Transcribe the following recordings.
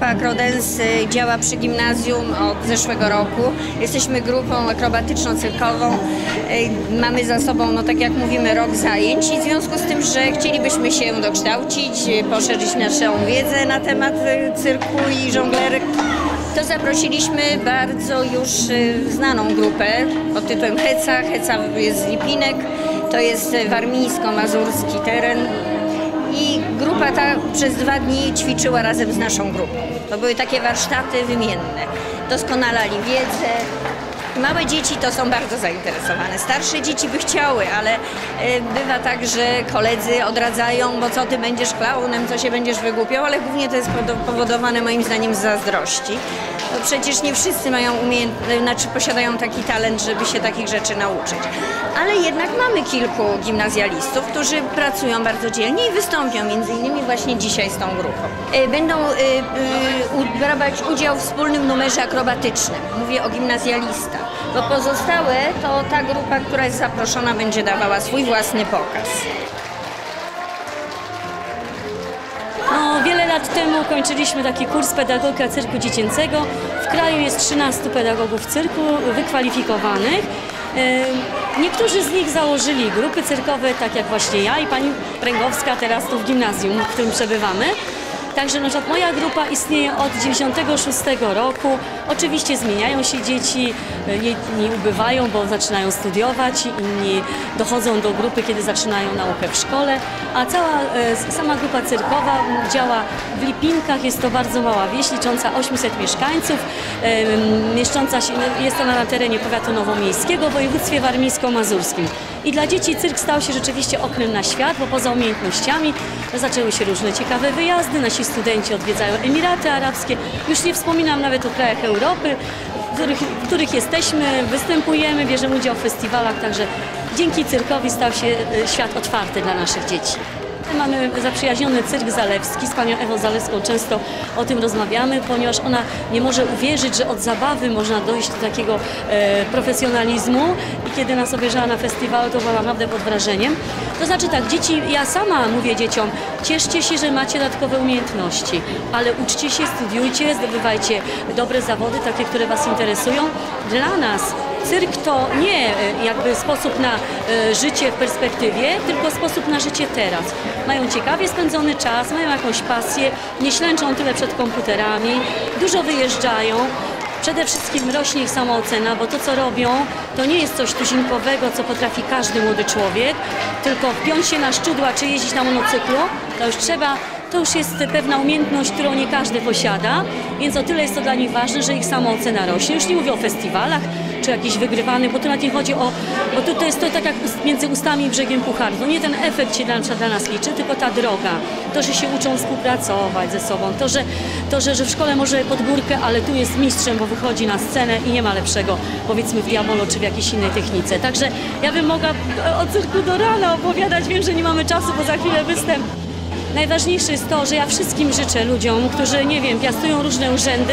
Dance y, działa przy gimnazjum od zeszłego roku. Jesteśmy grupą akrobatyczno-cyrkową. Y, Mamy za sobą, no tak jak mówimy, rok zajęć i w związku z tym, że chcielibyśmy się dokształcić, y, poszerzyć naszą wiedzę na temat cyrku i żonglerek, to zaprosiliśmy bardzo już znaną grupę pod tytułem Heca. Heca jest z Lipinek, to jest warmińsko-mazurski teren. Grupa ta przez dwa dni ćwiczyła razem z naszą grupą. To były takie warsztaty wymienne. Doskonalali wiedzę. Małe dzieci to są bardzo zainteresowane. Starsze dzieci by chciały, ale e, bywa tak, że koledzy odradzają, bo co ty będziesz klaunem, co się będziesz wygłupiał, ale głównie to jest powodowane moim zdaniem z zazdrości. No przecież nie wszyscy mają umiejętność, znaczy posiadają taki talent, żeby się takich rzeczy nauczyć. Ale jednak mamy kilku gimnazjalistów, którzy pracują bardzo dzielnie i wystąpią między innymi właśnie dzisiaj z tą grupą. E, Będą e, brać udział w wspólnym numerze akrobatycznym. Mówię o gimnazjalistach. Bo pozostałe to ta grupa, która jest zaproszona, będzie dawała swój własny pokaz. No, wiele lat temu kończyliśmy taki kurs pedagogika cyrku dziecięcego. W kraju jest 13 pedagogów cyrku wykwalifikowanych. Niektórzy z nich założyli grupy cyrkowe, tak jak właśnie ja i pani Pręgowska teraz tu w gimnazjum, w którym przebywamy. Także na przykład moja grupa istnieje od 96 roku. Oczywiście zmieniają się dzieci, jedni ubywają, bo zaczynają studiować, inni dochodzą do grupy, kiedy zaczynają naukę w szkole, a cała e, sama grupa cyrkowa działa w Lipinkach. Jest to bardzo mała wieś, licząca 800 mieszkańców. Mieszcząca się, jest ona na terenie powiatu nowomiejskiego w województwie warmińsko-mazurskim. I dla dzieci cyrk stał się rzeczywiście oknem na świat, bo poza umiejętnościami zaczęły się różne ciekawe wyjazdy. Nasi studenci odwiedzają Emiraty Arabskie. Już nie wspominam nawet o krajach Europy, w których, w których jesteśmy, występujemy, bierzemy udział w festiwalach, także dzięki cyrkowi stał się e, świat otwarty dla naszych dzieci. Mamy zaprzyjaźniony cyrk zalewski, z panią Ewą Zalewską często o tym rozmawiamy, ponieważ ona nie może uwierzyć, że od zabawy można dojść do takiego e, profesjonalizmu i kiedy nas obejrzała na festiwalu, to była naprawdę pod wrażeniem. To znaczy tak, dzieci, ja sama mówię dzieciom, cieszcie się, że macie dodatkowe umiejętności, ale uczcie się, studiujcie, zdobywajcie dobre zawody, takie, które Was interesują. Dla nas Cyrk to nie e, jakby sposób na e, życie w perspektywie, tylko sposób na życie teraz. Mają ciekawie spędzony czas, mają jakąś pasję, nie ślęczą tyle przed komputerami, dużo wyjeżdżają. Przede wszystkim rośnie ich samoocena, bo to co robią to nie jest coś tuzinkowego, co potrafi każdy młody człowiek, tylko wpiąć się na szczudła czy jeździć na monocyklu, to już trzeba to już jest pewna umiejętność, którą nie każdy posiada, więc o tyle jest to dla nich ważne, że ich samoocena rośnie. Już nie mówię o festiwalach czy jakichś wygrywanych, bo tu nawet nie chodzi o, bo tu to jest to tak jak między ustami i brzegiem pucharu. To nie ten efekt się dla, dla nas liczy, tylko ta droga. To, że się uczą współpracować ze sobą, to, że, to że, że w szkole może pod górkę, ale tu jest mistrzem, bo wychodzi na scenę i nie ma lepszego, powiedzmy w diabolo czy w jakiejś innej technice. Także ja bym mogła o cyrku do rana opowiadać, wiem, że nie mamy czasu, bo za chwilę występ. Najważniejsze jest to, że ja wszystkim życzę ludziom, którzy, nie wiem, piastują różne urzędy,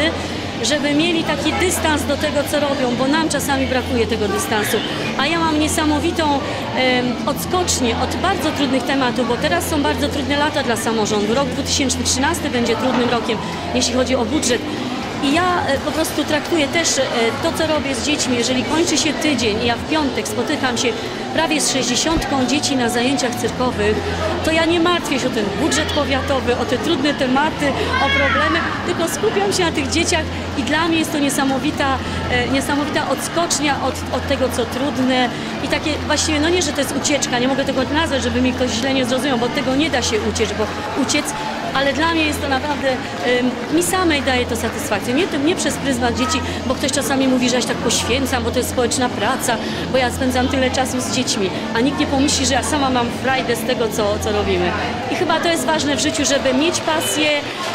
żeby mieli taki dystans do tego, co robią, bo nam czasami brakuje tego dystansu. A ja mam niesamowitą em, odskocznię od bardzo trudnych tematów, bo teraz są bardzo trudne lata dla samorządu. Rok 2013 będzie trudnym rokiem, jeśli chodzi o budżet. I ja e, po prostu traktuję też e, to, co robię z dziećmi. Jeżeli kończy się tydzień i ja w piątek spotykam się prawie z 60 dzieci na zajęciach cyrkowych, to ja nie martwię się o ten budżet powiatowy, o te trudne tematy, o problemy, tylko skupiam się na tych dzieciach i dla mnie jest to niesamowita, e, niesamowita odskocznia od, od tego, co trudne i takie właściwie, no nie, że to jest ucieczka, nie mogę tego nazwać, żeby mi ktoś źle nie zrozumiał, bo tego nie da się uciec, bo uciec ale dla mnie jest to naprawdę, mi samej daje to satysfakcję. Nie, nie przez pryzmat dzieci, bo ktoś czasami mówi, że ja się tak poświęcam, bo to jest społeczna praca, bo ja spędzam tyle czasu z dziećmi, a nikt nie pomyśli, że ja sama mam frajdę z tego, co, co robimy. I chyba to jest ważne w życiu, żeby mieć pasję,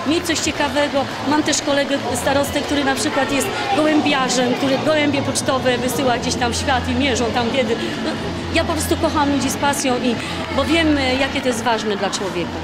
mieć coś ciekawego. Mam też kolegę starostę, który na przykład jest gołębiarzem, który gołębie pocztowe wysyła gdzieś tam w świat i mierzą tam kiedy. No, ja po prostu kocham ludzi z pasją, i, bo wiem, jakie to jest ważne dla człowieka.